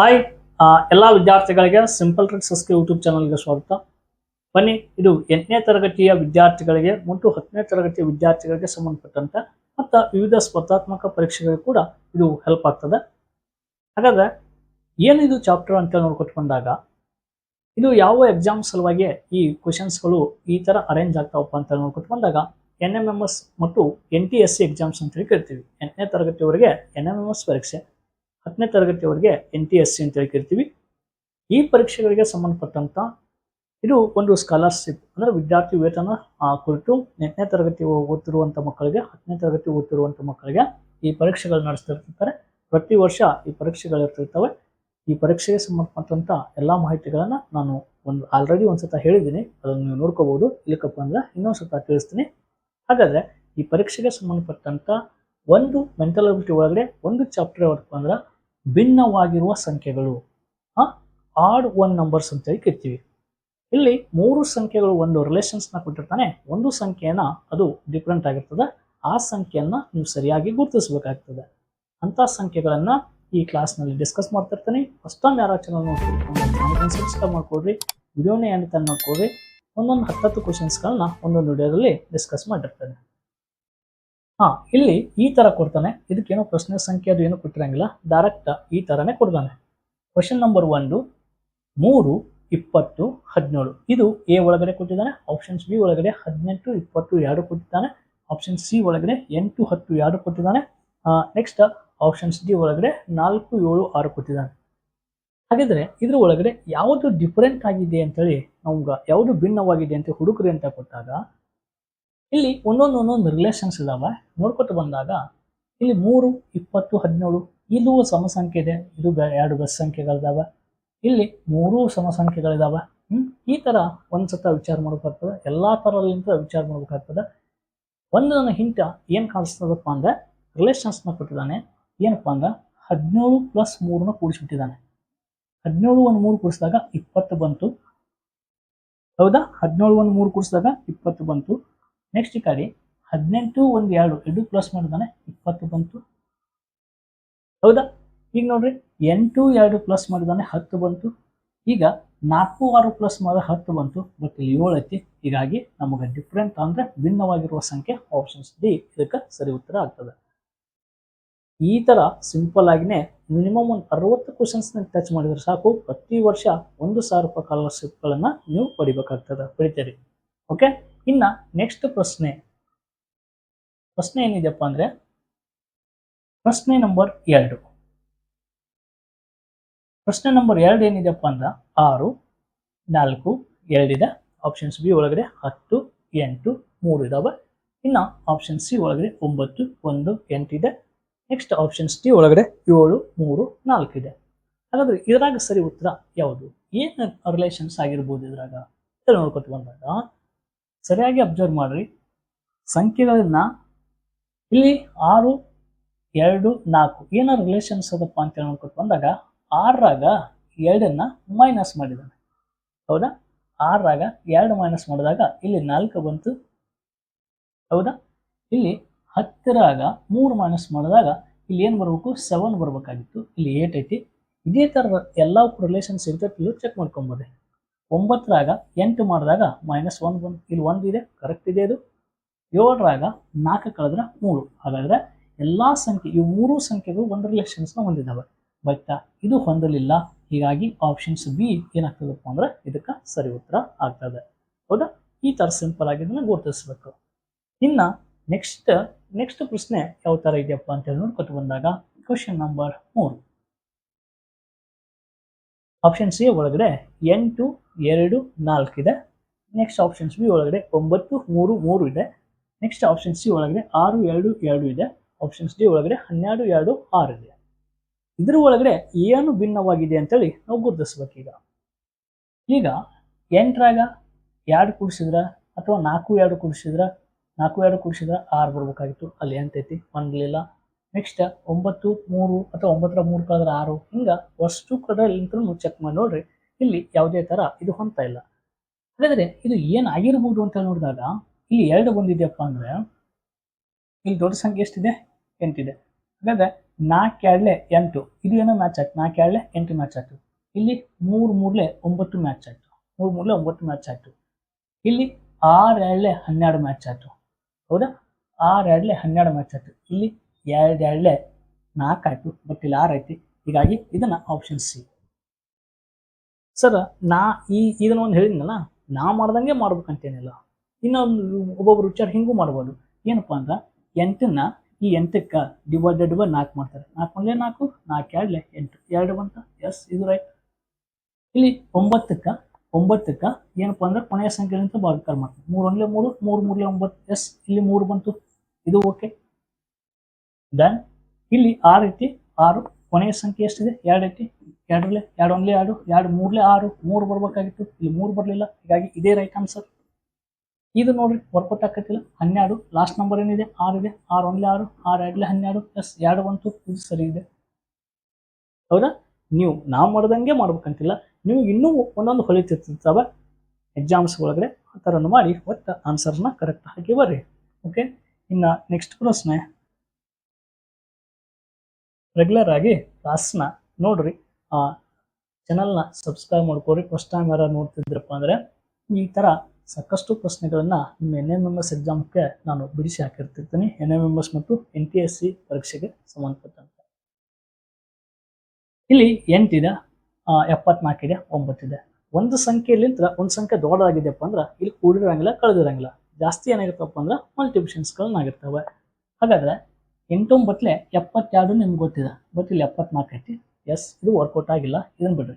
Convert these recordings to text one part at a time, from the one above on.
Hi ಎಲ್ಲ ವಿದ್ಯಾರ್ಥಿಗಳಿಗೆ simple ಟ್ರಿಕ್ಸಸ್ಗೆ YouTube ಚಾನಲ್ಗೆ ಸ್ವಾಗತ. ಬನ್ನಿ, ಇದು ಎಂಟನೇ ತರಗತಿಯ ವಿದ್ಯಾರ್ಥಿಗಳಿಗೆ ಮತ್ತು ಹತ್ತನೇ ತರಗತಿಯ ವಿದ್ಯಾರ್ಥಿಗಳಿಗೆ ಸಂಬಂಧಪಟ್ಟಂತೆ, ಮತ್ತು ವಿವಿಧ ಸ್ಪರ್ಧಾತ್ಮಕ ಪರೀಕ್ಷೆಗಳಿಗೆ ಕೂಡ ಇದು ಹೆಲ್ಪ್ ಆಗ್ತದೆ. ಹಾಗಾದ್ರೆ ಏನಿದು ಚಾಪ್ಟರ್ ಅಂತ ನೋಡ್ಕೊಟ್ಕೊಂಡಾಗ, ಇದು ಯಾವ ಎಕ್ಸಾಮ್ ಸಲುವಾಗಿ ಈ ಕ್ವಶನ್ಸ್ಗಳು ಈ ಥರ ಅರೇಂಜ್ ಆಗ್ತಾವಪ್ಪ ಅಂತ ನೋಡ್ಕೊಟ್ಕೊಂಡಾಗ ಎನ್ ಎಂ ಎಂ ಎಸ್ ಮತ್ತು N T S C exams ಅಂತೇಳಿ ಕರಿತೀವಿ ಎಂಟನೇ ತರಗತಿಯವರೆಗೆ ಎನ್ ಎಂ ಎಂ ಎಸ್ ಪರೀಕ್ಷೆ ಹತ್ತನೇ ತರಗತಿಯವರೆಗೆ ಎನ್ ಟಿ ಎಸ್ ಸಿ ಅಂತ ಕರಿತೀವಿ ಈ ಪರೀಕ್ಷೆಗಳಿಗೆ ಸಂಬಂಧಪಟ್ಟಂಥ ಇದು ಒಂದು ಸ್ಕಾಲರ್ಶಿಪ್ ಅಂದ್ರೆ ವಿದ್ಯಾರ್ಥಿ ವೇತನ ಕುರಿತು ಎಂಟನೇ ತರಗತಿ ಓದ್ತಿರುವಂಥ ಮಕ್ಕಳಿಗೆ, ಹತ್ತನೇ ತರಗತಿ ಓದ್ತಿರುವಂಥ ಮಕ್ಕಳಿಗೆ ಈ ಪರೀಕ್ಷೆಗಳು ನಡೆಸ್ತಿರ್ತಾರೆ. ಪ್ರತಿ ವರ್ಷ ಈ ಪರೀಕ್ಷೆಗಳು ಇರ್ತಿರ್ತವೆ. ಈ ಪರೀಕ್ಷೆಗೆ ಸಂಬಂಧಪಟ್ಟಂಥ ಎಲ್ಲ ಮಾಹಿತಿಗಳನ್ನು ನಾನು ಒಂದು ಆಲ್ರೆಡಿ ಒಂದ್ಸತ ಹೇಳಿದ್ದೀನಿ. ಅದನ್ನು ನೀವು ನೋಡ್ಕೋಬಹುದು ಇಲ್ಲಕ್ಕಪ್ಪ ಅಂದ್ರೆ ಇನ್ನೊಂದ್ಸತ ತಿಳಿಸ್ತೀನಿ. ಹಾಗಾದ್ರೆ ಈ ಪರೀಕ್ಷೆಗೆ ಸಂಬಂಧಪಟ್ಟಂಥ ಒಂದು ಮೆಂಟಲ್ ಅಬಿಲಿಟಿ ಒಳಗಡೆ ಒಂದು ಚಾಪ್ಟರ್ ಯಾವತ್ತಪ್ಪ ಅಂದ್ರೆ ಭಿನ್ನವಾಗಿರುವ ಸಂಖ್ಯೆಗಳು. ಆಡ್ ಒನ್ ನಂಬರ್ಸ್ ಅಂತೇಳಿ ಕರಿತೀವಿ. ಇಲ್ಲಿ ಮೂರು ಸಂಖ್ಯೆಗಳು ಒಂದು ರಿಲೇಷನ್ಸ್ನ ಕೊಟ್ಟಿರ್ತಾನೆ. ಒಂದು ಸಂಖ್ಯೆಯನ್ನ ಅದು ಡಿಫ್ರೆಂಟ್ ಆಗಿರ್ತದೆ. ಆ ಸಂಖ್ಯೆಯನ್ನು ನೀವು ಸರಿಯಾಗಿ ಗುರುತಿಸಬೇಕಾಗ್ತದೆ. ಅಂತ ಸಂಖ್ಯೆಗಳನ್ನ ಈ ಕ್ಲಾಸ್ನಲ್ಲಿ ಡಿಸ್ಕಸ್ ಮಾಡ್ತಿರ್ತೀನಿ. ಫಸ್ಟ್ ಟೈಮ್ ಯಾರ ಚಾನಲ್ ಸಬ್ಸ್ಕ್ರೈಬ್ ಮಾಡ್ಕೊಡ್ರಿ. ವಿಡಿಯೋನೇ ಏನು ತನ್ನ ನೋಡ್ಕೊಡ್ರಿ. ಒಂದೊಂದು ಹತ್ತತ್ತು ಕ್ವಶನ್ಸ್ಗಳನ್ನ ಒಂದೊಂದು ವಿಡಿಯೋದಲ್ಲಿ ಡಿಸ್ಕಸ್ ಮಾಡಿರ್ತೇನೆ. ಹಾ, ಇಲ್ಲಿ ಈ ತರ ಕೊಡ್ತಾನೆ. ಇದಕ್ಕೇನೋ ಪ್ರಶ್ನೆ ಸಂಖ್ಯೆ ಅದು ಏನು ಕೊಟ್ಟಿರಂಗಿಲ್ಲ. ಡೈರೆಕ್ಟ್ ಈ ತರನೇ ಕೊಡ್ತಾನೆ ಕ್ವಶನ್ ನಂಬರ್ ಒಂದು, ಮೂರು, ಇಪ್ಪತ್ತು, ಹದಿನೇಳು. ಇದು ಎ ಒಳಗಡೆ ಕೊಟ್ಟಿದ್ದಾನೆ ಆಪ್ಷನ್ಸ್ ಬಿ ಒಳಗಡೆ ಹದಿನೆಂಟು, ಇಪ್ಪತ್ತು, ಎರಡು ಕೊಟ್ಟಿದ್ದಾನೆ. ಆಪ್ಷನ್ ಸಿ ಒಳಗಡೆ ಎಂಟು, ಹತ್ತು, ಎರಡು ಕೊಟ್ಟಿದ್ದಾನೆ. ನೆಕ್ಸ್ಟ್ ಆಪ್ಷನ್ಸ್ ಡಿ ಒಳಗಡೆ ನಾಲ್ಕು, ಏಳು, ಆರು ಕೊಟ್ಟಿದ್ದಾನೆ. ಹಾಗಿದ್ರೆ ಇದ್ರ ಒಳಗಡೆ ಯಾವುದು ಡಿಫರೆಂಟ್ ಆಗಿದೆ ಅಂತೇಳಿ ನಮ್ಗೆ ಯಾವುದು ಭಿನ್ನವಾಗಿದೆ ಅಂತ ಹುಡುಕ್ರಿ ಅಂತ ಕೊಟ್ಟಾಗ ಇಲ್ಲಿ ಒಂದೊಂದು ಒಂದೊಂದು ರಿಲೇಷನ್ಸ್ ಇದಾವೆ. ನೋಡ್ಕೊಟ್ಟು ಬಂದಾಗ ಇಲ್ಲಿ ಮೂರು, ಇಪ್ಪತ್ತು, ಹದಿನೇಳು ಇದು ಸಮ ಸಂಖ್ಯೆ ಇದೆ ಇದು ಎರಡು ಬಸ್ ಸಂಖ್ಯೆಗಳಿದಾವೆ ಇಲ್ಲಿ ಮೂರೂ ಸಮ ಸಂಖ್ಯೆಗಳಿದಾವೆ ಹ್ಮ್, ಈ ತರ ಒಂದ್ಸತ ವಿಚಾರ ಮಾಡ್ಬೇಕಾಗ್ತದೆ. ಎಲ್ಲಾ ತರಲಿಂದ ವಿಚಾರ ಮಾಡ್ಬೇಕಾಗ್ತದೆ. ಒಂದು ನನ್ನ ಹಿಂಟ ಏನು ಕಾಣಿಸ್ತದಪ್ಪ ಅಂದ್ರೆ ರಿಲೇಷನ್ಸ್ನ ಕೊಟ್ಟಿದ್ದಾನೆ. ಏನಪ್ಪ ಅಂದ್ರೆ ಹದಿನೇಳು ಪ್ಲಸ್ ಮೂರನ್ನ ಕೂಡಿಸ್ಬಿಟ್ಟಿದ್ದಾನೆ. ಹದಿನೇಳು ಒಂದು ಮೂರು ಕೂಡಿಸಿದಾಗ ಇಪ್ಪತ್ತು ಬಂತು. ಹೌದಾ? ಹದಿನೇಳು ಒಂದು ಮೂರು ಕೂಡಿಸಿದಾಗ ಇಪ್ಪತ್ತು ಬಂತು. ನೆಕ್ಸ್ಟ್ ಈ ಕಡೆ, ಹದಿನೆಂಟು ಒಂದು ಎರಡು ಎರಡು ಪ್ಲಸ್ ಮಾಡಿದಾನೆ, ಇಪ್ಪತ್ತು ಬಂತು. ಹೌದಾ? ಈಗ ನೋಡ್ರಿ, ಎಂಟು ಎರಡು ಪ್ಲಸ್ ಮಾಡಿದಾನೆ, ಹತ್ತು ಬಂತು. ಈಗ ನಾಲ್ಕು ಆರು ಪ್ಲಸ್ ಮಾಡಿದ್ರೆ ಹತ್ತು ಬಂತು. ಬಟ್ ಇಲ್ಲಿ ಐತಿ. ಹೀಗಾಗಿ ನಮಗೆ ಡಿಫ್ರೆಂಟ್ ಅಂದ್ರೆ ಭಿನ್ನವಾಗಿರುವ ಸಂಖ್ಯೆ ಆಪ್ಷನ್ಸ್ ಡಿ ಇದಕ್ಕೆ ಸರಿ ಉತ್ತರ ಆಗ್ತದೆ. ಈ ತರ ಸಿಂಪಲ್ ಆಗಿನೇ ಮಿನಿಮಮ್ ಒಂದು ಅರವತ್ತು ಕ್ವಶನ್ಸ್ ಟಚ್ ಮಾಡಿದ್ರೆ ಸಾಕು. ಪ್ರತಿ ವರ್ಷ ಒಂದು ಸಾವಿರ ರೂಪಾಯಿ ಸ್ಕಾಲರ್ಶಿಪ್ಗಳನ್ನ ನೀವು ಪಡಿಬೇಕಾಗ್ತದೆ. ಪಡಿತೀರಿ. ಓಕೆ ಇನ್ನ ನೆಕ್ಸ್ಟ್ ಪ್ರಶ್ನೆ. ಪ್ರಶ್ನೆ ಏನಿದೆಯಪ್ಪ ಅಂದ್ರೆ, ಪ್ರಶ್ನೆ ನಂಬರ್ ಎರಡು. ಪ್ರಶ್ನೆ ನಂಬರ್ ಎರಡು ಏನಿದೆಯಪ್ಪ ಅಂದ್ರೆ, ಆರು, ನಾಲ್ಕು ಎರಡಿದೆ ಆಪ್ಷನ್ಸ್ ಬಿ ಒಳಗಡೆ ಹತ್ತು, ಎಂಟು, ಮೂರು ಇದಾವೆ. ಇನ್ನ ಆಪ್ಷನ್ ಸಿ ಒಳಗಡೆ ಒಂಬತ್ತು, ಒಂದು ಎಂಟಿದೆ ನೆಕ್ಸ್ಟ್ ಆಪ್ಷನ್ಸ್ ಡಿ ಒಳಗಡೆ ಏಳು, ಮೂರು, ನಾಲ್ಕು ಇದೆ. ಹಾಗಾದ್ರೆ ಇದ್ರಾಗ ಸರಿ ಉತ್ತರ ಯಾವುದು? ಏನು ರಿಲೇಷನ್ಸ್ ಆಗಿರ್ಬೋದು ಇದ್ರಾಗ? ನೋಡ್ಕೊತ ಬಂದಾಗ ಸರಿಯಾಗಿ ಅಬ್ಸರ್ವ್ ಮಾಡ್ರಿ. ಸಂಖ್ಯೆಗಳನ್ನ ಇಲ್ಲಿ ಆರು, ಎರಡು, ನಾಲ್ಕು ಏನೋ ರಿಲೇಷನ್ಸ್ ಅದಪ್ಪ ಅಂತ ಹೇಳ್ಕೊಟ್ಟು ಬಂದಾಗ ಆರಾಗ ಎರಡನ್ನ ಮೈನಸ್ ಮಾಡಿದ್ದಾನೆ. ಹೌದಾ? ಆರಾಗ ಎರಡು ಮೈನಸ್ ಮಾಡಿದಾಗ ಇಲ್ಲಿ ನಾಲ್ಕು ಬಂತು. ಹೌದಾ? ಇಲ್ಲಿ ಹತ್ತಿರಾಗ ಮೂರು ಮೈನಸ್ ಮಾಡಿದಾಗ ಇಲ್ಲಿ ಏನು ಬರಬೇಕು? ಸೆವೆನ್ ಬರಬೇಕಾಗಿತ್ತು. ಇಲ್ಲಿ ಏಟ್ ಐತಿ. ಇದೇ ಥರ ಎಲ್ಲ ರಿಲೇಷನ್ಸ್ ಇರ್ತೈತಿ ಚೆಕ್ ಮಾಡ್ಕೊಂಬೋದೆ ಒಂಬತ್ತರಾಗ ಎಂಟು ಮಾಡಿದಾಗ ಮೈನಸ್ ಒನ್ ಬಂದು ಇಲ್ಲಿ ಒಂದು ಇದೆ ಕರೆಕ್ಟ್ ಇದೆ ಇದು ಏಳರಾಗ ನಾಲ್ಕು ಕಳೆದ್ರೆ ಮೂರು. ಹಾಗಾದ್ರೆ ಎಲ್ಲ ಸಂಖ್ಯೆ ಇವು ಮೂರು ಸಂಖ್ಯೆಗಳು ಒಂದು ರಿಲೇಷನ್ಸ್ನ ಹೊಂದಿದ್ದಾವೆ ಬಟ್ ಇದು ಹೊಂದಲಿಲ್ಲ. ಹೀಗಾಗಿ ಆಪ್ಷನ್ಸ್ ಬಿ ಏನಾಗ್ತದಪ್ಪ ಅಂದ್ರೆ ಇದಕ್ಕೆ ಸರಿ ಉತ್ತರ ಆಗ್ತದೆ. ಹೌದಾ? ಈ ಥರ ಸಿಂಪಲ್ ಆಗಿದ್ದನ್ನು ಗುರುತಿಸ್ಬೇಕು. ಇನ್ನು ನೆಕ್ಸ್ಟ್ ನೆಕ್ಸ್ಟ್ ಪ್ರಶ್ನೆ ಯಾವ ಥರ ಇದೆಯಪ್ಪ ಅಂತ ಹೇಳಿ ನೋಡ್ಕೊತ ಬಂದಾಗ ಕ್ವಶನ್ ನಂಬರ್ ಮೂರು. ಆಪ್ಷನ್ ಸಿ ಒಳಗಡೆ ಎಂಟು ಎರಡು, ನಾಲ್ಕು ಇದೆ. ನೆಕ್ಸ್ಟ್ ಆಪ್ಷನ್ಸ್ ಬಿ ಒಳಗಡೆ ಒಂಬತ್ತು, ಮೂರು ಮೂರು ಇದೆ. ನೆಕ್ಸ್ಟ್ ಆಪ್ಷನ್ ಸಿ ಒಳಗಡೆ ಆರು, ಎರಡು ಎರಡು ಇದೆ. ಆಪ್ಷನ್ಸ್ ಡಿ ಒಳಗಡೆ ಹನ್ನೆರಡು, ಎರಡು, ಆರು ಇದೆ. ಇದರ ಒಳಗಡೆ ಏನು ಭಿನ್ನವಾಗಿದೆ ಅಂತೇಳಿ ನಾವು ಗುರುತಿಸ್ಬೇಕೀಗ. ಈಗ ಎಂಟರಾಗ ಎರಡು ಕೂಡಿಸಿದ್ರ ಅಥವಾ ನಾಲ್ಕು, ಎರಡು ಕೂಡಿಸಿದ್ರ? ನಾಲ್ಕು, ಎರಡು ಕೂಡಿಸಿದ್ರ ಆರು ಬರ್ಬೇಕಾಗಿತ್ತು. ಅಲ್ಲಿ ಎಂತೈತಿ ಬಂದಲಿಲ್ಲ ನೆಕ್ಸ್ಟ್ ಒಂಬತ್ತು, ಮೂರು ಅಥವಾ ಒಂಬತ್ತರ ಮೂರು ಕಳೆದ್ರೆ ಆರು. ಹಿಂಗೆ ವಸ್ತು ಕಡೆ ಚೆಕ್ ಮಾಡಿ ನೋಡ್ರಿ. ಇಲ್ಲಿ ಯಾವುದೇ ತರ ಇದು ಹೊಂತ ಇಲ್ಲ. ಹಾಗಾದ್ರೆ ಇದು ಏನಾಗಿರ್ಬೋದು ಅಂತ ನೋಡಿದಾಗ ಇಲ್ಲಿ ಎರಡು ಬಂದಿದೆಯಪ್ಪ ಅಂದ್ರೆ ಇಲ್ಲಿ ದೊಡ್ಡ ಸಂಖ್ಯೆ ಎಷ್ಟಿದೆ? ಎಂಟಿದೆ. ಹಾಗಾದ್ರೆ ನಾಲ್ಕು ಎರಡ್ಲೆ ಎಂಟು. ಇದು ಏನೋ ಮ್ಯಾಚ್ ಆಯ್ತು. ನಾಲ್ಕು ಎರಡ್ಲೆ ಎಂಟು ಮ್ಯಾಚ್ ಆಯ್ತು. ಇಲ್ಲಿ ಮೂರು ಮೂರ್ಲೆ ಒಂಬತ್ತು ಮ್ಯಾಚ್ ಆಯ್ತು. ಮೂರು ಮೂರ್ಲೆ ಒಂಬತ್ತು ಮ್ಯಾಚ್ ಆಯ್ತು. ಇಲ್ಲಿ ಆರು ಎರಡ್ಲೆ ಹನ್ನೆರಡು ಮ್ಯಾಚ್ ಆಯ್ತು. ಹೌದಾ? ಆರು ಎರಡ್ಲೆ ಹನ್ನೆರಡು ಮ್ಯಾಚ್ ಆಯ್ತು. ಇಲ್ಲಿ ಎರಡು ಎರಡ್ಲೆ ನಾಲ್ಕು ಆಯ್ತು. ಬಟ್ ಇಲ್ಲಿ ಆರು ಐತಿ. ಹೀಗಾಗಿ ಇದನ್ನ ಆಪ್ಷನ್ ಸಿ. ಸರ್, ನಾ ಈ ಇದನ್ನ ಒಂದು ಹೇಳಿದ್ನಲ್ಲ, ನಾ ಮಾಡ್ದಂಗೆ ಮಾಡ್ಬೇಕಂತೇನಿಲ್ಲ. ಇನ್ನೊಂದು ಒಬ್ಬೊಬ್ರು ವಿಚಾರ ಹಿಂಗೂ ಮಾಡ್ಬೋದು. ಏನಪ್ಪ ಅಂದ್ರೆ, ಎಂಟನ್ನ ಈ ಎಂಟಕ್ಕೆ ಡಿವೈಡೆಡ್ ಬೈ ನಾಲ್ಕು ಮಾಡ್ತಾರೆ. ನಾಲ್ಕು ಒಂದೇ ನಾಲ್ಕು ನಾಲ್ಕು ಎರಡ್ಲೆ ಎಂಟು. ಎರಡು ಬಂತ? ಎಸ್ ಇದು ರೈಟ್ ಇಲ್ಲಿ ಒಂಬತ್ತಕ್ಕೆ ಒಂಬತ್ತಕ್ಕೆ ಏನಪ್ಪ ಅಂದ್ರೆ ಕೊನೆಯ ಸಂಖ್ಯೆಯಿಂದ ಭಾಗಾಕಾರ ಮಾಡ್ತಾರೆ. ಮೂರು ಒಂದ್ಲೆ ಮೂರು ಮೂರು ಮೂರ್ಲೆ ಒಂಬತ್ತು. ಎಸ್ ಇಲ್ಲಿ ಮೂರು ಬಂತು. ಇದು ಓಕೆ ದೆನ್ ಇಲ್ಲಿ ಆರು ಐತಿ, ಆರು. ಕೊನೆಯ ಸಂಖ್ಯೆ ಎಷ್ಟಿದೆ? ಎರಡು ಐತಿ. ಎರಡರಲ್ಲೇ? ಎರಡು ಒಂದ್ಲೇ ಎರಡು ಎರಡು ಮೂರ್ಲೆ ಆರು? ಮೂರು ಬರಬೇಕಾಗಿತ್ತು? ಇಲ್ಲಿ ಮೂರು ಬರಲಿಲ್ಲ. ಹೀಗಾಗಿ ಇದೇ ರೈಟ್ ಆನ್ಸರ್ ಇದು ನೋಡ್ರಿ ವರ್ಕೌಟ್ ಆಕತಿಲ್ಲ ಹನ್ನೆರಡು ಲಾಸ್ಟ್ ನಂಬರ್ ಏನಿದೆ? ಆರು ಇದೆ. ಆರು ಒಂದ್ಲೆ ಆರು ಆರು ಎರಡ್ಲೆ ಹನ್ನೆರಡು. ಪ್ಲಸ್ ಎರಡು ಬಂತು. ಇದು ಸರಿ ಇದೆ. ಹೌದಾ? ನೀವು, ನಾವು ಮಾಡ್ದಂಗೆ ಮಾಡ್ಬೇಕಂತಿಲ್ಲ. ನೀವು ಇನ್ನೂ ಒಂದೊಂದು ಹೊಲಿತಿರ್ತಿರ್ತಾವ ಎಕ್ಸಾಮ್ಸ್ ಒಳಗಡೆ ಆ ಥರ ಮಾಡಿ ಒಟ್ಟು ಆನ್ಸರ್ನ ಕರೆಕ್ಟ್ ಹಾಕಿ ಬರ್ರಿ ಓಕೆ ಇನ್ನು ನೆಕ್ಸ್ಟ್ ಪ್ರಶ್ನೆ. ರೆಗ್ಯುಲರ್ ಆಗಿ ಕ್ಲಾಸ್ನ ನೋಡ್ರಿ. ಆ ಚಾನಲ್ನ ಸಬ್ಸ್ಕ್ರೈಬ್ ಮಾಡ್ಕೊರಿ ಫಸ್ಟ್ ಟೈಮ್ ಯಾರು ನೋಡ್ತಿದ್ರಪ್ಪ ಅಂದರೆ ಈ ಥರ ಸಾಕಷ್ಟು ಪ್ರಶ್ನೆಗಳನ್ನು ನಿಮ್ಮ ಎನ್ ಎಂ ಎಂ ಎಕ್ಸಾಮ್ಗೆ ನಾನು ಬಿಡಿಸಿ ಹಾಕಿರ್ತಿರ್ತೀನಿ. ಎನ್ ಎಂ ಎಂ ಮತ್ತು ಎನ್ ಟಿ ಎಸ್ ಸಿ ಪರೀಕ್ಷೆಗೆ ಸಂಬಂಧಪಟ್ಟಂತೆ. ಇಲ್ಲಿ ಎಂಟಿದೆ ಎಪ್ಪತ್ನಾಲ್ಕಿದೆ ಒಂಬತ್ತಿದೆ ಒಂದು ಸಂಖ್ಯೆಯಲ್ಲಿಂದ ಒಂದು ಸಂಖ್ಯೆ ದೊಡ್ಡದಾಗಿದೆಯಪ್ಪ ಅಂದ್ರೆ ಇಲ್ಲಿ ಕೂಡಿರಂಗಿಲ್ಲ, ಕಳೆದಿರಂಗಿಲ್ಲ. ಜಾಸ್ತಿ ಏನಾಗಿರ್ತಪ್ಪ ಅಂದ್ರೆ ಮಲ್ಟಿಪ್ಷನ್ಸ್ಗಳನ್ನಾಗಿರ್ತವೆ ಹಾಗಾದ್ರೆ ಎಂಟೊಂಬತ್ತಲೆ ಎಪ್ಪತ್ತೆರಡು ನಿಮ್ಗೆ ಗೊತ್ತಿದೆ. ಬಟ್ ಇಲ್ಲಿ ಎಪ್ಪತ್ನಾಲ್ಕು ಐತಿ ಎಸ್ ಇದು ವರ್ಕೌಟ್ ಆಗಿಲ್ಲ. ಇದನ್ನು ಬಿಡ್ರಿ.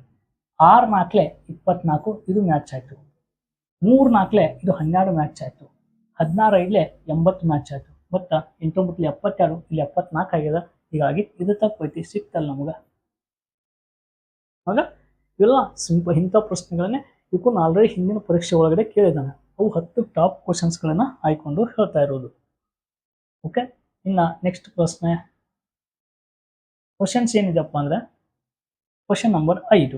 ಆರು ನಾಲ್ಕಲೆ ಇಪ್ಪತ್ನಾಲ್ಕು, ಇದು ಮ್ಯಾಚ್ ಆಯಿತು. ಮೂರು ನಾಲ್ಕಲೆ ಇದು ಹನ್ನೆರಡು ಮ್ಯಾಚ್ ಆಯಿತು. ಹದಿನಾರು ಐದಲೆ ಎಂಬತ್ತು ಮ್ಯಾಚ್ ಆಯಿತು. ಮತ್ತು ಎಂಟೊಂಬತ್ತಲ್ಲಿ ಎಪ್ಪತ್ತೆರಡು, ಇಲ್ಲಿ ಎಪ್ಪತ್ನಾಲ್ಕು ಆಗಿದೆ. ಹೀಗಾಗಿ ಇದು ತಪ್ಪೈತಿ ಸಿಕ್ತಲ್ಲ ನಮಗೆ. ಆಗ ಇವೆಲ್ಲ ಸಿಂಪ ಇಂಥ ಪ್ರಶ್ನೆಗಳನ್ನೇ ಇವಕ್ಕೂ ಆಲ್ರೆಡಿ ಹಿಂದಿನ ಪರೀಕ್ಷೆ ಒಳಗಡೆ ಕೇಳಿದ್ದಾನೆ. ಅವು ಹತ್ತು ಟಾಪ್ ಕ್ವಶನ್ಸ್ಗಳನ್ನು ಆಯ್ಕೊಂಡು ಹೇಳ್ತಾ ಇರೋದು. ಓಕೆ ಇನ್ನು ನೆಕ್ಸ್ಟ್ ಪ್ರಶ್ನೆ. ಕ್ವಶನ್ಸ್ ಏನಿದೆಪ್ಪ ಅಂದರೆ ಕ್ವಶನ್ ನಂಬರ್ ಐದು.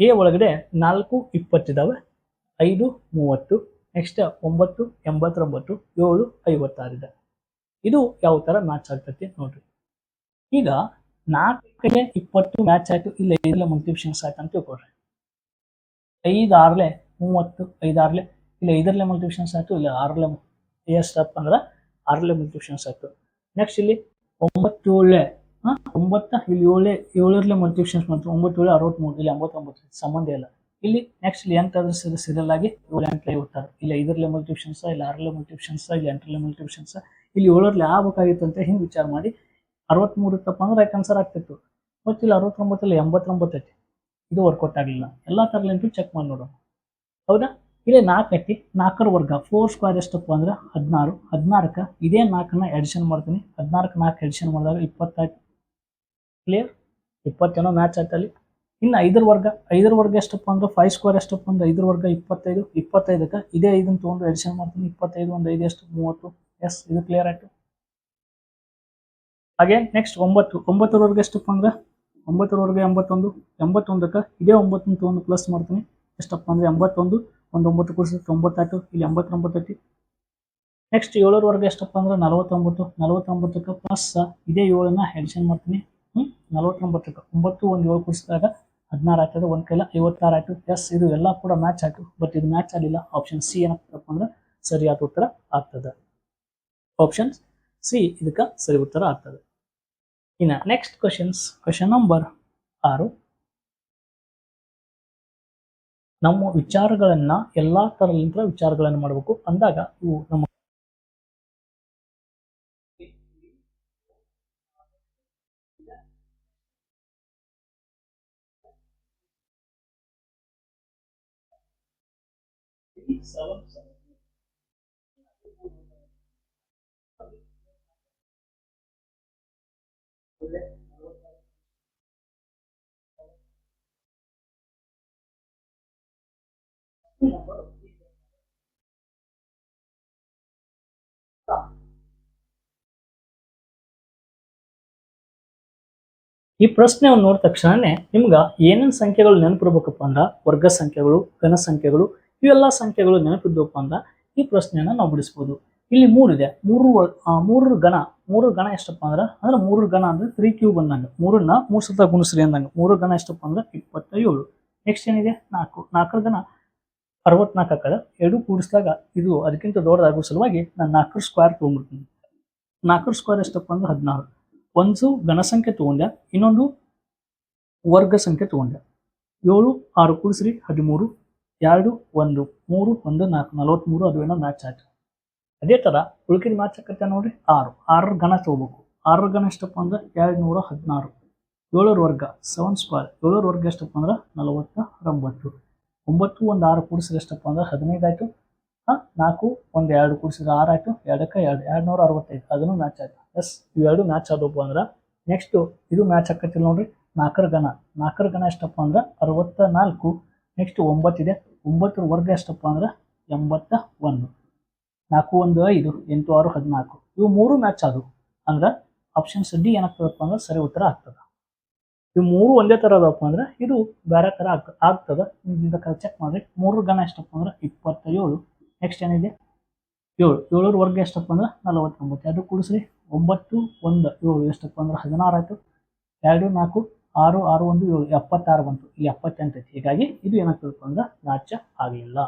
ಎ ಒಳಗಡೆ ನಾಲ್ಕು ಇಪ್ಪತ್ತಿದ್ದಾವೆ ಐದು ಮೂವತ್ತು ನೆಕ್ಸ್ಟ್ ಒಂಬತ್ತು, ಎಂಬತ್ತೊಂಬತ್ತು, ಏಳು, ಐವತ್ತಾರಿದೆ. ಇದು ಯಾವ ಥರ ಮ್ಯಾಚ್ ಆಗ್ತೈತಿ ನೋಡ್ರಿ. ಈಗ ನಾಲ್ಕಕ್ಕೆ ಇಪ್ಪತ್ತು ಮ್ಯಾಚ್ ಆಯಿತು, ಇಲ್ಲ ಇದರಲ್ಲೇ ಮಲ್ಟಿಪ್ಷನ್ಸ್ ಆಯ್ತು ಅಂತ ತಿಳ್ಕೊಡ್ರಿ ಐದಾರಲೆ ಆರ್ಲೆ ಮೂವತ್ತು, ಐದಾರಲೆ ಆರ್ಲೆ ಇಲ್ಲ ಐದರಲ್ಲೇ ಮಲ್ಟಿಪ್ಷನ್ಸ್ ಆಯಿತು, ಇಲ್ಲ ಆರಲೆ ಎಷ್ಟಪ್ಪ ಅಂದ್ರೆ ಆರಲ್ಲೇ ಮಲ್ಟಿಪ್ಷನ್ಸ್ ಆಯಿತು. ನೆಕ್ಸ್ಟ್ ಇಲ್ಲಿ ಒಂಬತ್ತು ಏಳೆ ಹಾಂ ಒಂಬತ್ತ, ಇಲ್ಲಿ ಏಳೆ ಏಳರಲ್ಲೇ ಮಲ್ಟಿಪ್ಷನ್ಸ್ ಮಾಡ್ತಾರೆ ಒಂಬತ್ತು ಏಳು ಅರವತ್ತ್ಮೂರು ಇಲ್ಲಿ ಎಂಬತ್ತೊಂಬತ್ತು ಸಂಬಂಧ ಇಲ್ಲ. ಇಲ್ಲಿ ನೆಕ್ಸ್ಟ್ ಇಲ್ಲಿ ಎಂಟಾದ್ರೂ ಸರಿ ಸೀರಿಯಲ್ ಆಗಿ ಏಳು, ಎಂಟು ಓದ್ತಾರೆ ಇಲ್ಲ ಇದರಲ್ಲೇ ಮಲ್ಟಿಪ್ಷನ್ಸ್ ಇಲ್ಲ ಆರಲ್ಲೇ ಮಲ್ಟಿಪ್ಷನ್ಸ್ ಇಲ್ಲಿ ಎಂಟರಲ್ಲೇ ಮಲ್ಟಿಪ್ಷನ್ಸ್ ಇಲ್ಲಿ ಏಳರಲ್ಲಿ ಆಗ್ಬೇಕಾಗಿತ್ತು ಅಂತ ಹಿಂಗೆ ವಿಚಾರ ಮಾಡಿ ಅರವತ್ತ್ಮೂರು ಇತ್ತಪ್ಪ ಅಂದ್ರೆ ರೈಟ್ ಆನ್ಸರ್ ಆಗ್ತಿತ್ತು? ಮತ್ತು ಇಲ್ಲಿ ಅರವತ್ತೊಂಬತ್ತಲ್ಲಿ ಎಂಬತ್ತೊಂಬತ್ತು ಐತಿ. ಇದು ವರ್ಕೌಟ್ ಆಗಲಿಲ್ಲ. ಎಲ್ಲ ಥರಲಿಂಟು ಚೆಕ್ ಮಾಡಿ ನೋಡೋಣ. ಹೌದಾ? ಇಲ್ಲಿ ನಾಲ್ಕು ಐತಿ. ನಾಲ್ಕರ ವರ್ಗ ಫೋರ್ ಸ್ಕ್ವೇರ್ ಎಷ್ಟಪ್ಪ ಅಂದ್ರೆ ಹದಿನಾರು. ಹದಿನಾರಕ್ಕೆ ಇದೇ ನಾಲ್ಕನ್ನ ಎಡಿಷನ್ ಮಾಡ್ತೀನಿ. ಹದಿನಾರಕ್ಕೆ ನಾಲ್ಕು ಎಡಿಷನ್ ಮಾಡಿದಾಗ ಇಪ್ಪತ್ತಾಯ್ತು. ಕ್ಲಿಯರ್ ಇಪ್ಪತ್ತೇನೋ ಮ್ಯಾಚ್ ಆಯ್ತಲ್ಲಿ ಇನ್ನು ಐದರ ವರ್ಗ ಐದರ ವರ್ಗ ಎಷ್ಟಪ್ಪ ಅಂದ್ರೆ ಫೈವ್ ಸ್ಕ್ವೇರ್ ಎಷ್ಟಪ್ಪ ಅಂದ್ರೆ ಐದರ ವರ್ಗ ಇಪ್ಪತ್ತೈದು, ಇಪ್ಪತ್ತೈದಕ್ಕೆ ಇದೇ ಐದನ್ನು ತೊಗೊಂಡು ಎಡಿಷನ್ ಮಾಡ್ತೀನಿ. ಇಪ್ಪತ್ತೈದು ಒಂದು ಐದು ಎಷ್ಟು? ಮೂವತ್ತು. ಎಸ್ ಇದು ಕ್ಲಿಯರ್ ಆಯಿತು. ಹಾಗೆ ನೆಕ್ಸ್ಟ್ ಒಂಬತ್ತು. ಒಂಬತ್ತರವರೆಗೆ ಎಷ್ಟಪ್ಪ ಅಂದ್ರೆ ಒಂಬತ್ತರವರೆಗೆ ಎಂಬತ್ತೊಂದು. ಎಂಬತ್ತೊಂದಕ್ಕೆ ಇದೇ ಒಂಬತ್ತನ್ನು ತೊಗೊಂಡು ಪ್ಲಸ್ ಮಾಡ್ತೀನಿ. ಎಷ್ಟಪ್ಪ ಅಂದರೆ ಎಂಬತ್ತೊಂದು. ಒಂದು ಒಂಬತ್ತು ಕೂಡಿಸಿ ತೊಂಬತ್ತಾಯ್ತು. ಇಲ್ಲಿ ಎಂಬತ್ತೊಂಬತ್ತೈತಿ ನೆಕ್ಸ್ಟ್ ನೆಕ್ಸ್ಟ್ ವರ್ಗ ಎಷ್ಟಪ್ಪ ಅಂದ್ರೆ ನಲವತ್ತೊಂಬತ್ತು. ನಲವತ್ತೊಂಬತ್ತಕ್ಕೆ ಪ್ಲಸ್ ಇದೇ ಏಳನ್ನ ಎಡಿಷನ್ ಮಾಡ್ತೀನಿ. ಹ್ಞೂ ನಲವತ್ತೊಂಬತ್ತಕ್ಕೆ, ಒಂಬತ್ತು, ಒಂದು, ಏಳು ಕುಸಿದಾಗ ಹದಿನಾರು ಆಗ್ತದೆ ಒಂದು ಕೈಲ ಐವತ್ತಾರು ಆಯಿತು. ಎಸ್ ಇದು ಎಲ್ಲ ಕೂಡ ಮ್ಯಾಚ್ ಆಯಿತು ಬಟ್ ಇದು ಮ್ಯಾಚ್ ಆಗಲಿಲ್ಲ. ಆಪ್ಷನ್ ಸಿ ಏನಪ್ಪ ಅಂದ್ರೆ ಸರಿಯಾದ ಉತ್ತರ ಆಗ್ತದೆ. ಆಪ್ಷನ್ ಸಿ ಇದಕ್ಕೆ ಸರಿ ಉತ್ತರ ಆಗ್ತದೆ. ಇನ್ನು ನೆಕ್ಸ್ಟ್ ಕ್ವಶನ್ಸ್ ಕ್ವಶನ್ ನಂಬರ್ ಆರು. ನಮ್ಮ ವಿಚಾರಗಳನ್ನ ಎಲ್ಲಾ ತರಲಿಂತ ವಿಚಾರಗಳನ್ನು ಮಾಡಬೇಕು. ಅಂದಾಗ ಇವು ನಮ್ಮ ಈ ಪ್ರಶ್ನೆಯನ್ನು ನೋಡಿದ ತಕ್ಷಣನೇ ನಿಮ್ಗೆ ಏನೇನು ಸಂಖ್ಯೆಗಳು ನೆನಪಿರ್ಬೇಕಪ್ಪ ಅಂದ್ರೆ ವರ್ಗ ಸಂಖ್ಯೆಗಳು ಘನ ಸಂಖ್ಯೆಗಳು ಇವೆಲ್ಲ ಸಂಖ್ಯೆಗಳು ನೆನಪಿದ್ವಪ್ಪ ಅಂದ್ರೆ ಈ ಪ್ರಶ್ನೆಯನ್ನ ನಾವು ಬಿಡಿಸ್ಬೋದು. ಇಲ್ಲಿ ಮೂರು ಇದೆ. ಮೂರು ಮೂರು ಗಣ ಮೂರು ಗಣ ಎಷ್ಟಪ್ಪ ಅಂದ್ರೆ ಅಂದ್ರೆ ಮೂರರ ಗಣ ಅಂದ್ರೆ ತ್ರೀ ಕ್ಯೂಬ್ ಅಂದಂಗೆ ಮೂರನ್ನ ಮೂರು ಸತ ಗುಣಿಸ್ರಿ ಅಂದಂಗೆ. ಮೂರು ಗಣ ಎಷ್ಟಪ್ಪ ಅಂದ್ರೆ ಇಪ್ಪತ್ತ ಏಳು ನೆಕ್ಸ್ಟ್ ಏನಿದೆ? ನಾಲ್ಕು. ನಾಲ್ಕರ ಗಣ ಅರವತ್ನಾಲ್ಕು ಹಾಕದ ಎರಡು ಕೂಡಿಸಿದಾಗ ಇದು ಅದಕ್ಕಿಂತ ದೊಡ್ಡದಾಗೋ ಸಲುವಾಗಿ ನಾನು ನಾಲ್ಕರ ಸ್ಕ್ವೇರ್ ತೊಗೊಂಡ್ಬಿಡ್ತೀನಿ. ನಾಲ್ಕರ ಸ್ಕ್ವೇರ್ ಎಷ್ಟಪ್ಪ ಅಂದ್ರೆ ಹದಿನಾರು. ಒಂದು ಗಣಸಂಖ್ಯೆ ತೊಗೊಂಡೆ. ಇನ್ನೊಂದು ವರ್ಗ ಸಂಖ್ಯೆ ತೊಗೊಂಡೆ. ಏಳು, ಆರು ಕೂಡಿಸ್ರಿ, ಹದಿಮೂರು ಎರಡು, ಒಂದು, ಮೂರು, ಒಂದು, ನಾಲ್ಕು ನಲವತ್ತ್ಮೂರು ಅದು ಏನೋ ಮ್ಯಾಚ್ ಆಯಿತು. ಅದೇ ಥರ ಉಳ್ಕಿದ ಮ್ಯಾಚ್ ಆಕತ್ತೆ ನೋಡ್ರಿ? ಆರು. ಆರರ ಗಣ ತಗೋಬೇಕು. ಆರರ ಗಣ ಎಷ್ಟಪ್ಪ ಅಂದ್ರೆ ಎರಡು ನೂರ ಹದಿನಾರು. ಏಳರ ವರ್ಗ ಸೆವೆನ್ ಸ್ಕ್ವೇರ್ ಏಳರ ವರ್ಗ ಎಷ್ಟಪ್ಪ ಅಂದ್ರೆ ನಲವತ್ತ ಒಂಬತ್ತು. ಒಂಬತ್ತು, ಒಂದು, ಆರು ಕೂಡಿಸಿದ್ರೆ ಎಷ್ಟಪ್ಪ ಅಂದ್ರೆ ಹದಿನೈದು ಆಯಿತು. ಹಾಂ? ನಾಲ್ಕು, ಒಂದು, ಎರಡು ಕೂಡಿಸಿದ್ರೆ ಆರು ಆಯಿತು. ಎರಡಕ್ಕೆ ಎರಡು ಎರಡು ನೂರ ಅರವತ್ತೈದು. ಅದನ್ನು ಮ್ಯಾಚ್ ಆಯಿತು. ಎಸ್ ಇವೆರಡು ಮ್ಯಾಚ್ ಆದವು ಅಂದ್ರೆ ನೆಕ್ಸ್ಟು ಇದು ಮ್ಯಾಚ್ ಆಕತ್ತಿಲ್ಲ ನೋಡ್ರಿ. ನಾಲ್ಕರ ಗಣ ನಾಲ್ಕರ ಗಣ ಎಷ್ಟಪ್ಪ ಅಂದ್ರೆ ಅರವತ್ತ ನಾಲ್ಕು. ನೆಕ್ಸ್ಟ್ ಒಂಬತ್ತಿದೆ ಒಂಬತ್ತರ ವರ್ಗ ಎಷ್ಟಪ್ಪ ಅಂದ್ರೆ ಎಂಬತ್ತ ಒಂದು. ನಾಲ್ಕು, ಒಂದು, ಐದು, ಎಂಟು, ಆರು, ಹದಿನಾಲ್ಕು. ಇವು ಮೂರು ಮ್ಯಾಚ್ ಆದವು. ಅಂದ್ರೆ ಆಪ್ಷನ್ಸ್ ಡಿ ಏನಾಗ್ತದಪ್ಪ ಅಂದ್ರೆ ಸರಿ ಉತ್ತರ ಆಗ್ತದೆ. ಇವು ಮೂರು ಒಂದೇ ಥರ ಅದಪ್ಪ ಅಂದ್ರೆ ಇದು ಬೇರೆ ಥರ ಆಗ್, ಆಗ್ತದೆ. ಚೆಕ್ ಮಾಡಿರಿ. ಮೂರು ಗಣ ಎಷ್ಟಪ್ಪ ಅಂದ್ರೆ ಇಪ್ಪತ್ತ ಏಳು ನೆಕ್ಸ್ಟ್ ಏನಿದೆ? ಏಳು. ಏಳರ ವರ್ಗ ಎಷ್ಟಪ್ಪ ಅಂದ್ರೆ ನಲವತ್ತೊಂಬತ್ತು. ಎರಡು ಕೂಡಿಸ್ರಿ. ಒಂಬತ್ತು, ಒಂದು. ಏಳು ಎಷ್ಟಪ್ಪ ಅಂದ್ರೆ ಹದಿನಾರು ಆಯಿತು. ಎರಡು, ನಾಲ್ಕು ಆರು ಆರು ಒಂದು, ಏಳು, ಎಪ್ಪತ್ತಾರು ಬಂತು. ಇಲ್ಲಿ ಎಪ್ಪತ್ತೆಂಟು ಐತಿ. ಹೀಗಾಗಿ ಇದು ಏನಾಗ್ತದಪ್ಪ ಅಂದ್ರೆ ರಾಜ್ಯ ಆಗಲಿಲ್ಲ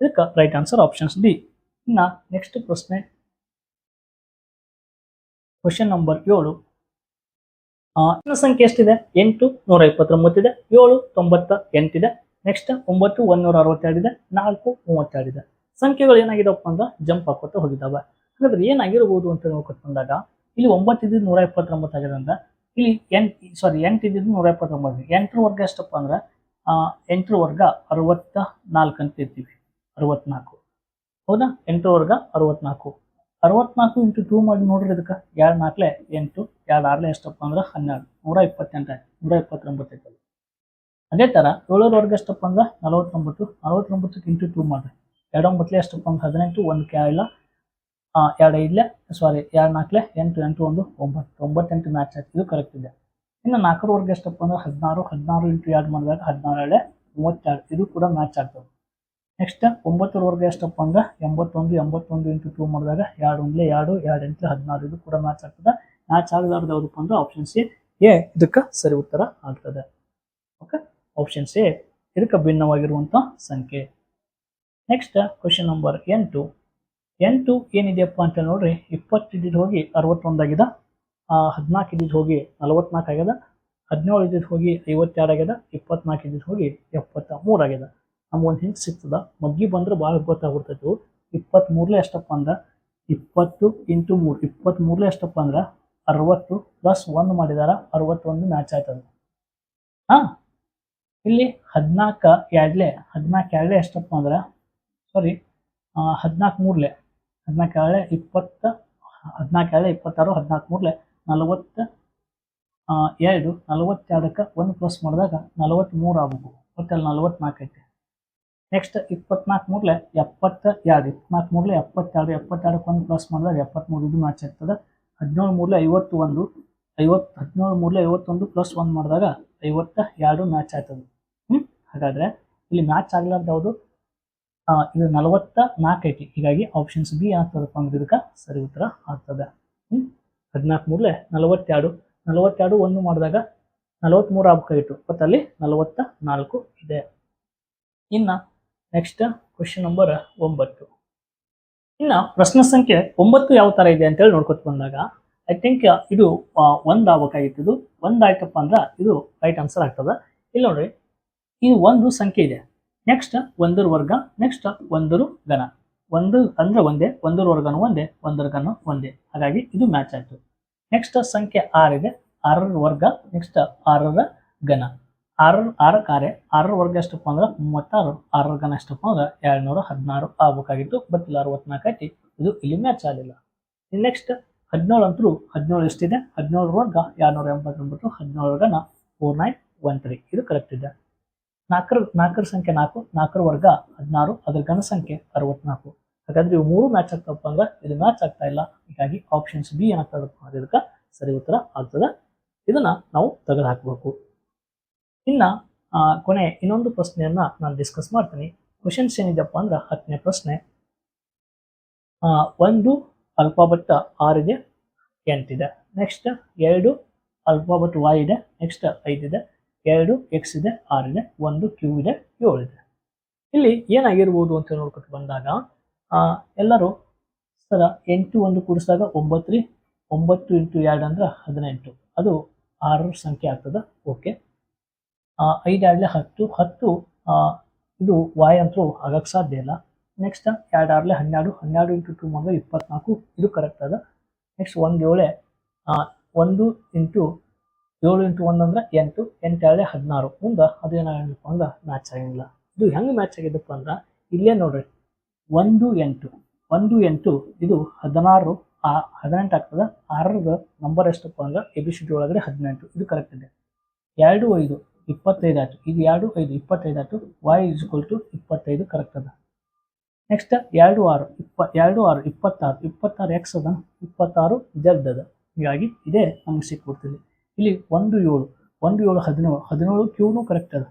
ಇದಕ್ಕೆ ರೈಟ್ ಆನ್ಸರ್ ಆಪ್ಷನ್ಸ್ ಡಿ ಇನ್ನು ನೆಕ್ಸ್ಟ್ ಪ್ರಶ್ನೆ. ಕ್ವಶನ್ ನಂಬರ್ ಏಳು. ಸಂಖ್ಯೆ ಎಷ್ಟಿದೆ? ಎಂಟು, ನೂರ ಇಪ್ಪತ್ತೊಂಬತ್ತಿದೆ ಏಳು, ತೊಂಬತ್ತ ಎಂಟಿದೆ ನೆಕ್ಸ್ಟ್ ಒಂಬತ್ತು ಒಂದೂರ ಅರವತ್ತೆರಡಿದೆ ನಾಲ್ಕು ಮೂವತ್ತೆರಡಿದೆ ಸಂಖ್ಯೆಗಳು ಏನಾಗಿದೆಪ್ಪ ಅಂದ್ರೆ ಜಂಪ್ ಹಾಕೋತ ಹೋಗಿದ್ದಾವೆ ಹಾಗಾದ್ರೆ ಏನಾಗಿರ್ಬೋದು ಅಂತ ನೋಡ್ಕೊಂಡಾಗ ಬಂದಾಗ, ಇಲ್ಲಿ ಒಂಬತ್ತಿದ್ದು ನೂರ ಇಪ್ಪತ್ತೊಂಬತ್ತಾಗಿದೆ ಅಂದ್ರೆ ಇಲ್ಲಿ ಎಂಟು ಸಾರಿ ಎಂಟು ಇದ್ದಿದ್ದು ನೂರ ಇಪ್ಪತ್ತೊಂಬತ್ತು ಎಂಟರ ವರ್ಗ ಎಷ್ಟಪ್ಪ ಅಂದ್ರೆ ಎಂಟರ ವರ್ಗ ಅರವತ್ತ ನಾಲ್ಕು ಅಂತ ಇರ್ತೀವಿ. ಅರವತ್ನಾಲ್ಕು. ಹೌದಾ? ಎಂಟರ ವರ್ಗ ಅರವತ್ನಾಲ್ಕು. ಅರವತ್ನಾಲ್ಕು ಇಂಟು ಟೂ ಮಾಡಿ ನೋಡ್ರಿ ಇದಕ್ಕೆ. ಎರಡು ನಾಲ್ಕಲೆ ಎಂಟು, ಎರಡು ಆರ್ಲೆ ಎಷ್ಟಪ್ಪ ಅಂದ್ರೆ ಹನ್ನೆರಡು. ನೂರ ಇಪ್ಪತ್ತೆಂಟು ಆಯ್ತು. ನೂರ ಇಪ್ಪತ್ತೊಂಬತ್ತು ಆಯ್ತು ಅದೇ. ಥರ ಏಳರ ವರ್ಗ ಎಷ್ಟಪ್ಪ ಅಂದ್ರೆ, ನಲವತ್ತೊಂಬತ್ತು. ನಲವತ್ತೊಂಬತ್ತಕ್ಕೆ ಇಂಟು ಟೂ ಮಾಡಿರಿ. ಎರಡೊಂಬತ್ತಲೆ ಎಷ್ಟಪ್ಪ ಅಂದ್ರೆ, ಹದಿನೆಂಟು, ಒಂದು ಇಲ್ಲ ಎರಡು ಐದ್ಲೆ ಸಾರಿ ಎರಡು ನಾಲ್ಕಲೆ ಎಂಟು ಎಂಟು, ಒಂದು, ಒಂಬತ್ತು, ಒಂಬತ್ತೆಂಟು ಮ್ಯಾಚ್ ಆಯ್ತು. ಇದು ಕರೆಕ್ಟ್ ಇದೆ. ಇನ್ನು ನಾಲ್ಕರ ವರ್ಗ ಎಷ್ಟಪ್ಪ ಅಂದ್ರೆ ಹದಿನಾರು ಹದಿನಾರು ಇಂಟು ಎರಡು ಮಾಡಿದಾಗ ಹದಿನಾರು ಎಳೆ ಮೂವತ್ತೆರಡು ಇದು ಕೂಡ ಮ್ಯಾಚ್ ಆಗ್ತದೆ. ನೆಕ್ಸ್ಟ್ ಒಂಬತ್ತರ ವರ್ಗ ಎಷ್ಟಪ್ಪ ಅಂದ್ರೆ ಎಂಬತ್ತೊಂದು ಎಂಬತ್ತೊಂದು ಇಂಟು ಟೂ ಮಾಡಿದಾಗ ಎರಡು ಒಂದ್ಲೆ ಎರಡು ಎರಡು ಎಂಟು ಹದಿನಾರು. ಇದು ಕೂಡ ಮ್ಯಾಚ್ ಆಗ್ತದೆ. ಮ್ಯಾಚ್ ಆಗಲಾರ್ದು ಯಾವುದಪ್ಪ ಅಂದ್ರೆ ಆಪ್ಷನ್ ಸಿ ಎ, ಇದಕ್ಕೆ ಸರಿ ಉತ್ತರ ಆಗ್ತದೆ. ಓಕೆ ಆಪ್ಷನ್ ಸಿ ಇದಕ್ಕೆ ಭಿನ್ನವಾಗಿರುವಂಥ ಸಂಖ್ಯೆ. ನೆಕ್ಸ್ಟ್ ಕ್ವಶನ್ ನಂಬರ್ ಎಂಟು. ಎಂಟು ಏನಿದೆಯಪ್ಪ ಅಂತ ನೋಡ್ರಿ, ಇಪ್ಪತ್ತು ಇದ್ದಿದ್ದು ಹೋಗಿ ಅರವತ್ತೊಂದಾಗಿದೆ ಹದಿನಾಲ್ಕು ಇದ್ದಿದ್ದು ಹೋಗಿ ನಲವತ್ನಾಲ್ಕು ಆಗ್ಯದ, ಹದಿನೇಳು ಇದ್ದಿದ್ದು ಹೋಗಿ ಐವತ್ತೆರಡು ಆಗ್ಯದ, ಇಪ್ಪತ್ನಾಲ್ಕು ಇದ್ದಿದ್ದು ಹೋಗಿ ಎಪ್ಪತ್ತ ಮೂರು ಆಗ್ಯದ. ನಮ್ಗೊಂದು ಹಿಂಗೆ ಸಿಗ್ತದ, ಮಗ್ಗಿ ಬಂದ್ರೆ ಭಾಳ ಗೊತ್ತಾಗ್ಬಿಡ್ತೈತು. ಇಪ್ಪತ್ತ್ಮೂರಲೆ ಎಷ್ಟಪ್ಪ ಅಂದ್ರೆ, ಇಪ್ಪತ್ತು ಇಂಟು ಮೂರು ಇಪ್ಪತ್ತ್ಮೂರಲೆ ಎಷ್ಟಪ್ಪ ಅಂದ್ರೆ, ಅರವತ್ತು ಪ್ಲಸ್ ಒಂದು ಮಾಡಿದಾರ, ಅರವತ್ತೊಂದು ಮ್ಯಾಚ್ ಆಯ್ತದ. ಹಾಂ, ಇಲ್ಲಿ ಹದಿನಾಲ್ಕು ಎರಡಲೇ ಹದಿನಾಲ್ಕು ಎರಡಲೇ ಎಷ್ಟಪ್ಪ ಅಂದ್ರೆ ಸಾರಿ ಹದಿನಾಲ್ಕು ಮೂರ್ಲೆ ಹದಿನಾಲ್ಕು ಎರಡ್ಲೆ ಇಪ್ಪತ್ತ, ಹದಿನಾಲ್ಕು ಇಪ್ಪತ್ತಾರು, ಹದಿನಾಲ್ಕು ಮೂರ್ಲೆ ನಲವತ್ತ ಎರಡು, ನಲವತ್ತೆರಡಕ್ಕೆ ಒಂದು ಪ್ಲಸ್ ಮಾಡಿದಾಗ ನಲವತ್ತ್ಮೂರು ಆಗ್ಬೇಕು. ಒಟ್ಟಲ್ಲಿ ನಲವತ್ನಾಲ್ಕು ಐತೆ. ನೆಕ್ಸ್ಟ್ ಇಪ್ಪತ್ನಾಲ್ಕು ಮೂರ್ಲೆ ಎಪ್ಪತ್ತ ಎರಡು ಇಪ್ಪತ್ನಾಲ್ಕು ಮೂರ್ಲೆ ಎಪ್ಪತ್ತೆರಡು, ಎಪ್ಪತ್ತೆರಡಕ್ಕೆ ಒಂದು ಪ್ಲಸ್ ಮಾಡಿದಾಗ ಎಪ್ಪತ್ತ್ಮೂರು ಇದು ಮ್ಯಾಚ್ ಆಗ್ತದೆ. ಹದಿನೇಳು ಮೂರ್ಲೆ ಐವತ್ತು ಒಂದು ಐವತ್ತು, ಹದಿನೇಳು ಮೂರಲೆ ಐವತ್ತೊಂದು ಪ್ಲಸ್ ಒಂದು ಮಾಡಿದಾಗ ಐವತ್ತ ಎರಡು ಮ್ಯಾಚ್ ಆಗ್ತದೆ. ಹ್ಞೂ ಹಾಗಾದರೆ ಇಲ್ಲಿ ಮ್ಯಾಚ್ ಆಗಲಾರ್ದು ಯಾವುದು? ಇದು ನಲವತ್ತ ನಾಲ್ಕು ಐತಿ. ಹೀಗಾಗಿ ಆಪ್ಷನ್ಸ್ ಬಿ ಆಗ್ತದಪ್ಪ ಅಂದ್ರೆ ಇದಕ್ಕೆ ಸರಿ ಉತ್ತರ ಆಗ್ತದೆ. ಹ್ಞೂ ಹದಿನಾಲ್ಕು ಮೂರಲೆ ನಲವತ್ತೆರಡು. ನಲವತ್ತೆರಡು ಒಂದು ಮಾಡಿದಾಗ ನಲವತ್ತ್ಮೂರು ಆಗ್ಬೇಕಾಗಿತ್ತು ಬಟ್ ಅಲ್ಲಿ ನಲವತ್ತ ನಾಲ್ಕು ಇದೆ. ಇನ್ನು ನೆಕ್ಸ್ಟ್ ಕ್ವಶನ್ ನಂಬರ್ ಒಂಬತ್ತು. ಇನ್ನು ಪ್ರಶ್ನೆ ಸಂಖ್ಯೆ ಒಂಬತ್ತು ಯಾವ ಥರ ಇದೆ ಅಂತೇಳಿ ನೋಡ್ಕೊತ ಬಂದಾಗ ಐ ಥಿಂಕ್ ಇದು ಒಂದು ಆಗ್ಬೇಕಾಗಿತ್ತು. ಇದು ಒಂದು ಆಯ್ತಪ್ಪ ಅಂದ್ರೆ ಇದು ರೈಟ್ ಆನ್ಸರ್ ಆಗ್ತದೆ. ಇಲ್ಲಿ ನೋಡ್ರಿ, ಇದು ಒಂದು ಸಂಖ್ಯೆ ಇದೆ. ನೆಕ್ಸ್ಟ್ ಒಂದರ ವರ್ಗ. ನೆಕ್ಸ್ಟ್ ಒಂದರ ಘನ. ಒಂದು ಅಂದ್ರೆ ಒಂದೇ, ಒಂದರ ವರ್ಗನು ಒಂದೇ, ಒಂದರ ಘನ ಒಂದೇ. ಹಾಗಾಗಿ ಇದು ಮ್ಯಾಚ್ ಆಯ್ತು. ನೆಕ್ಸ್ಟ್ ಸಂಖ್ಯೆ ಆರ್ ಇದೆ ಆರರ ವರ್ಗ ನೆಕ್ಸ್ಟ್ ಆರರ ಘನ. ಆರರ, ಆರ ಕಾರ್ಯ, ಆರರ ವರ್ಗ ಎಷ್ಟಪ್ಪ ಅಂದ್ರೆ ಮೂವತ್ತಾರು, ಆರರ ಘನ ಎಷ್ಟಪ್ಪ ಅಂದ್ರೆ ಎರಡ್ನೂರ ಹದಿನಾರು ಆಗ್ಬೇಕಾಗಿತ್ತು. ಬಟ್ ಇಲ್ಲಿ ಅರವತ್ನಾಲ್ಕು ಐತಿ. ಇದು ಇಲ್ಲಿ ಮ್ಯಾಚ್ ಆಗಲಿಲ್ಲ. ನೆಕ್ಸ್ಟ್ ಹದಿನೇಳು ಅಂತೂ ಹದಿನೇಳು ಎಷ್ಟಿದೆ? ಹದಿನೇಳು ವರ್ಗ, ಎರಡ್ನೂರ ಎಂಬತ್ತೊಂಬತ್ತು, ಹದಿನೇಳು ಘನ ಫೋರ್ ನೈನ್ ಒನ್ ತ್ರೀ ಇದು ಕರೆಕ್ಟ್ ಇದೆ. ನಾಲ್ಕರ ನಾಲ್ಕರ ಸಂಖ್ಯೆ ನಾಲ್ಕು, ನಾಲ್ಕರ ವರ್ಗ ಹದಿನಾರು, ಅದರ ಘನ ಸಂಖ್ಯೆ ಅರವತ್ನಾಲ್ಕು. ಹಾಗಾದ್ರೆ ಇವು ಮೂರು ಮ್ಯಾಚ್ ಆಗ್ತಪ್ಪ ಅಂದ್ರೆ ಇದು ಮ್ಯಾಚ್ ಆಗ್ತಾ ಇಲ್ಲ. ಹೀಗಾಗಿ ಆಪ್ಷನ್ಸ್ ಬಿ ಏನಾಗ್ತದಪ್ಪ ಇದಕ್ಕೆ ಸರಿ ಉತ್ತರ ಆಗ್ತದೆ. ಇದನ್ನ ನಾವು ತೆಗೆದು ಹಾಕಬೇಕು ಇನ್ನ ಕೊನೆ ಇನ್ನೊಂದು ಪ್ರಶ್ನೆಯನ್ನ ನಾನು ಡಿಸ್ಕಸ್ ಮಾಡ್ತೀನಿ. ಕ್ವಶನ್ಸ್ ಏನಿದೆಯಪ್ಪ ಅಂದ್ರೆ ಹತ್ತನೇ ಪ್ರಶ್ನೆ. ಒಂದು ಅಲ್ಫಾಬೆಟ್ ಆರ್ ಇದೆ ಎಂಟಿದೆ ನೆಕ್ಸ್ಟ್ ಎರಡು ಅಲ್ಪಾಭಟ್ ವೈ ಇದೆ ನೆಕ್ಸ್ಟ್ ಐದಿದೆ ಎರಡು ಎಕ್ಸ್ ಇದೆ ಆರ್ ಇದೆ, ಒಂದು ಕ್ಯೂ ಇದೆ ಏಳು ಇದೆ. ಇಲ್ಲಿ ಏನಾಗಿರ್ಬೋದು ಅಂತ ನೋಡ್ಕೊಟ್ಟು ಬಂದಾಗ ಎಲ್ಲರೂ ಸರ ಎಂಟು ಒಂದು ಕೂಡಿಸಿದಾಗ ಒಂಬತ್ತು ರೀ ಒಂಬತ್ತು ಇಂಟು ಎರಡು ಅಂದ್ರೆ ಹದಿನೆಂಟು. ಅದು ಆರು ಸಂಖ್ಯೆ ಆಗ್ತದೆ ಓಕೆ ಐದು ಆಡಲೆ ಹತ್ತು ಹತ್ತು ಇದು ವಾಯ್ ಅಂತೂ ಆಗಕ್ಕೆ ಸಾಧ್ಯ ಇಲ್ಲ. ನೆಕ್ಸ್ಟ್ ಎರಡು ಆಡಲೆ ಹನ್ನೆರಡು ಹನ್ನೆರಡು ಇಂಟು ಟು ಮಾಡಿದ್ರೆ ಇಪ್ಪತ್ನಾಲ್ಕು, ಇದು ಕರೆಕ್ಟ್ ಅದ. ನೆಕ್ಸ್ಟ್ ಒಂದು ಏಳೆ ಒಂದು ಇಂಟು ಏಳು ಇಂಟು ಒಂದು ಅಂದ್ರೆ ಎಂಟು ಎಂಟು ಎರಡೇ ಹದಿನಾರು. ಮುಂದೆ ಅದೇನಾಗಪ್ಪ ಅಂದ್ರೆ ಮ್ಯಾಚ್ ಆಗಿಲ್ಲ. ಇದು ಹೆಂಗೆ ಮ್ಯಾಚ್ ಆಗಿದ್ದಪ್ಪ ಅಂದ್ರೆ, ಇಲ್ಲೇ ನೋಡ್ರಿ, ಒಂದು ಎಂಟು ಒಂದು ಎಂಟು, ಇದು ಹದಿನಾರು, ಆ ಹದಿನೆಂಟು ಆಗ್ತದೆ ಆರರದ ನಂಬರ್ ಎಷ್ಟಪ್ಪ ಅಂದ್ರೆ ಎ ಬಿ ಸಿ ಡಿ ಒಳಗಡೆ ಹದಿನೆಂಟು. ಇದು ಕರೆಕ್ಟ್ ಇದೆ. ಎರಡು, ಐದು, ಇಪ್ಪತ್ತೈದು ಆಯ್ತು. ಇದು ಎರಡು, ಐದು, ಇಪ್ಪತ್ತೈದು ಆಯ್ತು. ವೈ ಇಸ್ ಟು ಇಪ್ಪತ್ತೈದು ಕರೆಕ್ಟ್ ಅದ. ನೆಕ್ಸ್ಟ್ ಎರಡು, ಆರು, ಇಪ್ಪ, ಎರಡು, ಆರು, ಇಪ್ಪತ್ತಾರು. ಇಪ್ಪತ್ತಾರು ಎಕ್ಸ್ ಅದ, ಇಪ್ಪತ್ತಾರು ಜಡ್ ಅದ. ಹೀಗಾಗಿ ಇದೇ ನಮ್ಗೆ ಸಿಕ್ಬಿಡ್ತಿದೆ. ಇಲ್ಲಿ ಒಂದು ಏಳು ಒಂದು ಏಳು ಹದಿನೇಳು ಹದಿನೇಳು ಕ್ಯೂನು ಕರೆಕ್ಟ್ ಅದ.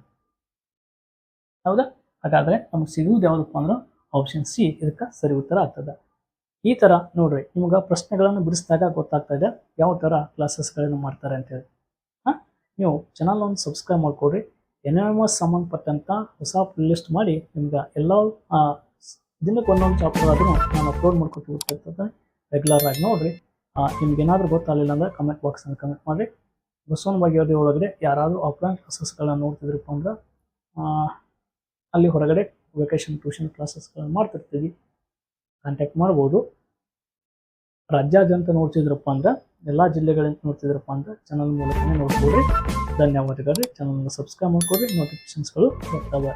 ಹೌದಾ? ಹಾಗಾದ್ರೆ ನಮ್ಗೆ ಸಿಗುವುದು ಯಾವುದಪ್ಪ ಅಂದ್ರೆ ಆಪ್ಷನ್ ಸಿ ಇದಕ್ಕೆ ಸರಿ ಉತ್ತರ ಆಗ್ತದೆ. ಈ ಥರ ನೋಡ್ರಿ, ನಿಮ್ಗೆ ಪ್ರಶ್ನೆಗಳನ್ನು ಬಿಡಿಸಿದಾಗ ಗೊತ್ತಾಗ್ತಾ ಇದೆ ಯಾವ ಥರ ಕ್ಲಾಸಸ್ಗಳನ್ನು ಮಾಡ್ತಾರೆ ಅಂತೇಳಿ. ಹಾಂ? ನೀವು ಚಾನಲ್ ಒಂದು ಸಬ್ಸ್ಕ್ರೈಬ್ ಮಾಡಿಕೊಡ್ರಿ ಎನ್ ಎಂ ಎಸ್ ಸಂಬಂಧಪಟ್ಟಂಥ ಹೊಸ ಲಿಸ್ಟ್ ಮಾಡಿ ನಿಮ್ಗೆ ಎಲ್ಲ ದಿನಕ್ಕೆ ಒಂದೊಂದು ಚಾಪ್ಟರ್ ಆದರೂ ನಾನು ಅಪ್ಲೋಡ್ ಮಾಡ್ಕೊಟ್ಟು ರೆಗ್ಯುಲರ್ ಆಗಿ ನೋಡಿರಿ. ನಿಮ್ಗೆ ಏನಾದರೂ ಗೊತ್ತಾಗಲಿಲ್ಲ ಅಂದರೆ ಕಮೆಂಟ್ ಬಾಕ್ಸಲ್ಲಿ ಕಮೆಂಟ್ ಮಾಡಿರಿ. ಬಸವನ ಭಾಗ್ಯವಾದಿ ಒಳಗಡೆ ಯಾರಾದರೂ ಆಫ್ಲೈನ್ ಕ್ಲಾಸಸ್ಗಳನ್ನ ನೋಡ್ತಿದ್ರಪ್ಪ ಅಂದ್ರೆ ಅಲ್ಲಿ ಹೊರಗಡೆ ವೆಕೇಶನ್ ಟ್ಯೂಷನ್ ಕ್ಲಾಸಸ್ಗಳನ್ನ ಮಾಡ್ತಿರ್ತೀವಿ. ಕಾಂಟ್ಯಾಕ್ಟ್ ಮಾಡ್ಬೋದು. ರಾಜ್ಯಾದ್ಯಂತ ನೋಡ್ತಿದ್ರಪ್ಪ ಅಂದ್ರೆ, ಎಲ್ಲ ಜಿಲ್ಲೆಗಳಿಂದ ನೋಡ್ತಿದ್ರಪ್ಪ ಅಂದ್ರೆ ಚಾನಲ್ ಮೂಲಕನೇ ನೋಡ್ಕೊಡ್ರಿ ಧನ್ಯವಾದಗಳು. ಚಾನಲ್ನ ಸಬ್ಸ್ಕ್ರೈಬ್ ಮಾಡ್ಕೊಡ್ರಿ ನೋಟಿಫಿಕೇಶನ್ಸ್ಗಳು ಬರ್ತವೆ.